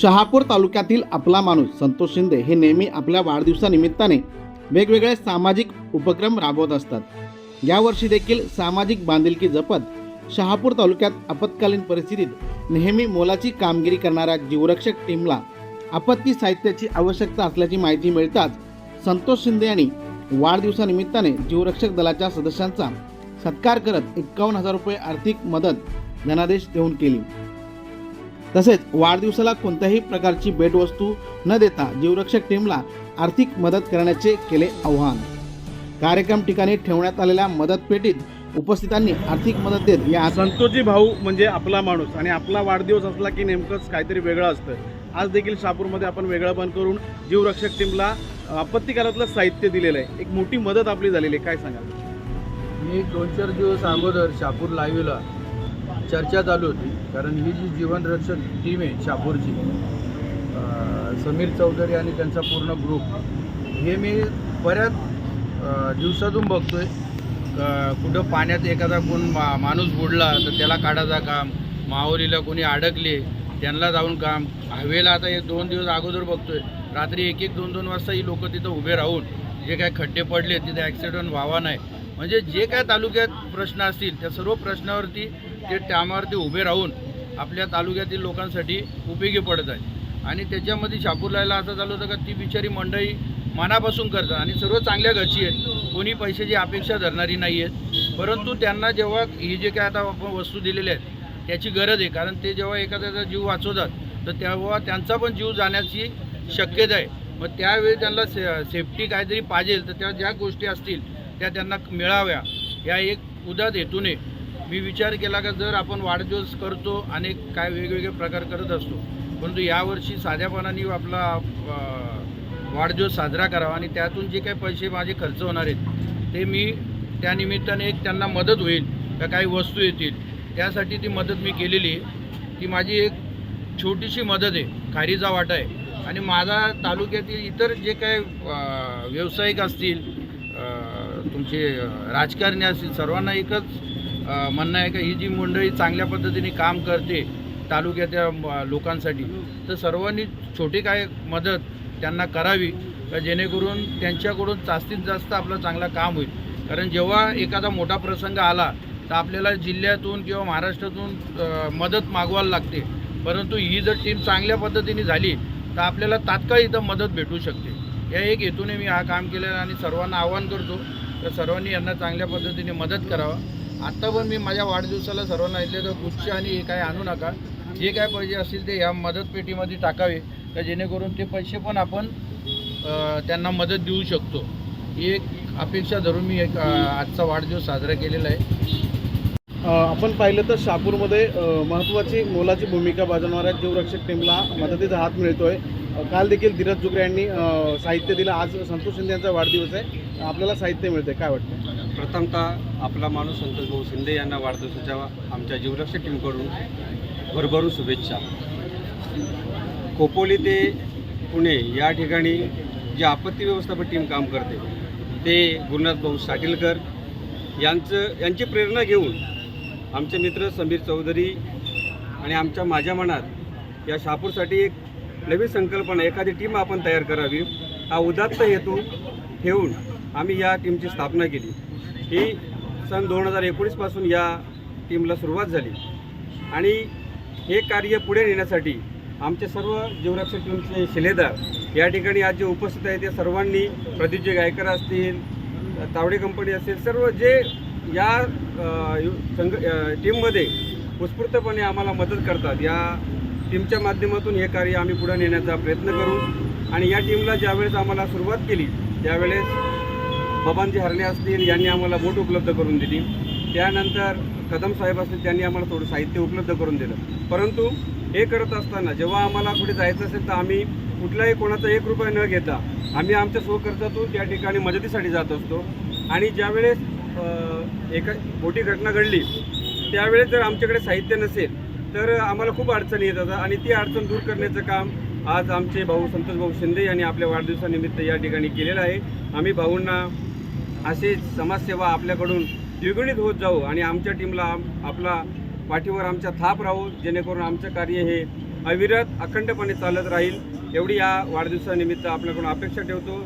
शहापूर तालुक्यातील आपला माणूस संतोष शिंदे हे नेहमी आपल्या वाढदिवसानिमित्ताने वेगवेगळे सामाजिक उपक्रम राबवत असतात. यावर्षी देखील सामाजिक बांधिलकी जपत शहापूर तालुक्यात आपत्कालीन परिस्थितीत नेहमी मोलाची कामगिरी करणाऱ्या जीवरक्षक टीमला आपत्ती साहित्याची आवश्यकता असल्याची माहिती मिळताच संतोष शिंदे यांनी वाढदिवसानिमित्ताने जीवरक्षक दलाच्या सदस्यांचा सत्कार करत एक्कावन्न हजार रुपये आर्थिक मदत धनादेश देऊन केली. तसेच वाढदिवसाला कोणत्याही प्रकारची भेटवस्तू न देता जीवरक्षक टीमला आर्थिक मदत करण्याचे केले आव्हान. कार्यक्रम ठिकाणी ठेवण्यात आलेल्या मदत पेटीत उपस्थितांनी आर्थिक मदत देत या संतोषजी भाऊ म्हणजे आपला माणूस आणि आपला वाढदिवस असला की नेमकंच काहीतरी वेगळं असतं. आज देखील शहापूरमध्ये आपण वेगळं बंद करून जीवरक्षक टीमला आपत्ती काळातलं साहित्य दिलेलं आहे एक मोठी मदत आपली झालेली आहे. काय सांगाल? मी दोन चार दिवस अगोदर शापूर लाईव्हला चर्चा चालू होती. कारण ही जी जीवनरक्षक टीम आहे शापूरची समीर चौधरी आणि त्यांचा पूर्ण ग्रुप हे मी बऱ्याच दिवसातून बघतो आहे कुठं पाण्यात एखादा कोण मा माणूस बुडला तर त्याला काढायचा काम. माहुलीला कोणी अडकले त्यांना जाऊन काम. हवेला आता हे दोन दिवस अगोदर बघतो आहे रात्री एक एक दोन दोन वाजता ही लोक तिथं उभे राहून जे काय खड्डे पडले तिथे ॲक्सिडेंट व्हावा नाही. म्हणजे जे काय तालुक्यात प्रश्न असतील त्या सर्व प्रश्नावरती ते त्यामावरती उभे राहून आपल्या तालुक्यातील लोकांसाठी उपयोगी पडत आहे. आणि त्याच्यामध्ये शापूरलायला असं झालं होतं का ती बिचारी मंडळी मनापासून करतात. आणि सर्व चांगल्या घरची आहेत. कोणी पैशाची अपेक्षा धरणारी नाही आहेत. परंतु त्यांना जेव्हा ही जे काय आता आपण वस्तू दिलेल्या आहेत त्याची गरज आहे. कारण ते जेव्हा एखाद्याचा जीव वाचवतात तर तेव्हा त्यांचा पण जीव जाण्याची शक्यता आहे. मग त्यावेळी त्यांना से सेफ्टी काहीतरी पाहिजे तर त्या ज्या गोष्टी असतील त्या त्यांना मिळाव्या. या एक उदात हेतूने मी विचार केला का जर आपण वाढदिवस करतो आणि काय वेगवेगळे प्रकार करत असतो परंतु यावर्षी साध्यापणाने आपला वाढदिवस साजरा करावा आणि त्यातून जे काही पैसे माझे खर्च होणार आहेत ते मी त्यानिमित्ताने एक त्यांना मदत होईल का काही वस्तू येतील त्यासाठी ती मदत मी केलेली आहे. ती माझी एक छोटीशी मदत आहे खारीचा वाटा आहे. आणि माझा तालुक्यातील इतर जे काही व्यावसायिक असतील तुमचे राजकारणी असतील सर्वांना एकच म्हणणं आहे का ही जी मंडळी चांगल्या पद्धतीने काम करते तालुक्याच्या लोकांसाठी तर सर्वांनी छोटी काय मदत त्यांना करावी का जेणेकरून त्यांच्याकडून जास्तीत जास्त आपलं चांगलं काम होईल. कारण जेव्हा एखादा मोठा प्रसंग आला तर आपल्याला जिल्ह्यातून किंवा महाराष्ट्रातून मदत मागवायला लागते. परंतु ही जर टीम चांगल्या पद्धतीने झाली तर आपल्याला तात्काळ इथं मदत भेटू शकते. या एक हेतूने मी हा काम केलेलं आहे आणि सर्वांना आवाहन करतो तर सर्वांनी यांना चांगल्या पद्धतीने मदत करावं. आत्ता पण मी माझ्या वाढदिवसाला सर्वांना इथले तर गुच्छ आणि हे काय आणू नका. जे काय पैसे असतील ते ह्या मदत पेटीमध्ये टाकावे. का जेणेकरून ते पैसे पण आपण त्यांना मदत देऊ शकतो. ही एक अपेक्षा धरून मी एक आजचा वाढदिवस साजरा केलेला आहे. आपण पाहिलं तर शहापूरमध्ये महत्त्वाची मोलाची भूमिका बजावणाऱ्या जीवरक्षक टीमला मदतीचा हात मिळतो आहे काल देखील धीरज जुगरे यांनी साहित्य दिलं. आज संतोष शिंदे यांचा वाढदिवस आहे. आपल्याला साहित्य मिळते काय वाटतं? प्रथमतः आपला माणूस संतोष भाऊ शिंदे यांना वाढदिवसाच्या आमच्या जीवलक्ष टीमकडून भरभरून शुभेच्छा. खोपोली ते पुणे या ठिकाणी जी आपत्ती व्यवस्थापन टीम काम करते ते गुरुनाथ भाऊ साटीलकर यांचं यांची प्रेरणा घेऊन आमचे मित्र समीर चौधरी आणि आमच्या माझ्या मनात या शहापूरसाठी एक नवी संकल्पना एखादी टीम आपण तयार करावी हा उदात्त हेतू ठेवून आम्ही या टीमची स्थापना केली. ही सन दोन हजार एकोणीसपासून या टीमला सुरुवात झाली. आणि हे कार्य पुढे नेण्यासाठी आमचे सर्व जीवरक्षक टीमचे शिलेदार या ठिकाणी आज जे उपस्थित आहेत त्या सर्वांनी प्रदीपजी गायकर असतील तावडे कंपनी असेल सर्व जे या संघ टीममध्ये उत्स्फूर्तपणे आम्हाला मदत करतात या टीमच्या माध्यमातून हे कार्य आम्ही पुढे नेण्याचा प्रयत्न करू. आणि या टीमला ज्यावेळेस आम्हाला सुरुवात केली त्यावेळेस बबांजी हरणे असतील यांनी आम्हाला बोट उपलब्ध करून दिली. त्यानंतर कदम साहेब असतील त्यांनी आम्हाला थोडं साहित्य उपलब्ध करून दिलं. परंतु हे करत असताना जेव्हा आम्हाला कुठे जायचं असेल तर आम्ही कुठलाही कोणाचा एक रुपया न घेता आम्ही आमच्या स्वखर्चातून त्या ठिकाणी मदतीसाठी जात असतो. आणि ज्यावेळेस एका मोठी घटना घडली त्यावेळेस जर आमच्याकडे साहित्य नसेल तर आम्हाला खूप अडचणी येतात आणि ती अडचण दूर करण्याचं काम आज आमचे भाऊ संतोष भाऊ शिंदे यांनी आपल्या वाढदिवसानिमित्त या ठिकाणी केलेलं आहे. आम्ही भाऊंना अशी समाजसेवा आपल्याकडून द्विगुणित होत जाऊ आणि आमच्या टीमला आपला पाठीवर आमच्या थाप राहू जेणेकरून आमचं कार्य हे अविरत अखंडपणे चालत राहील. एवढी या वाढदिवसानिमित्त आपल्याकडून अपेक्षा ठेवतो.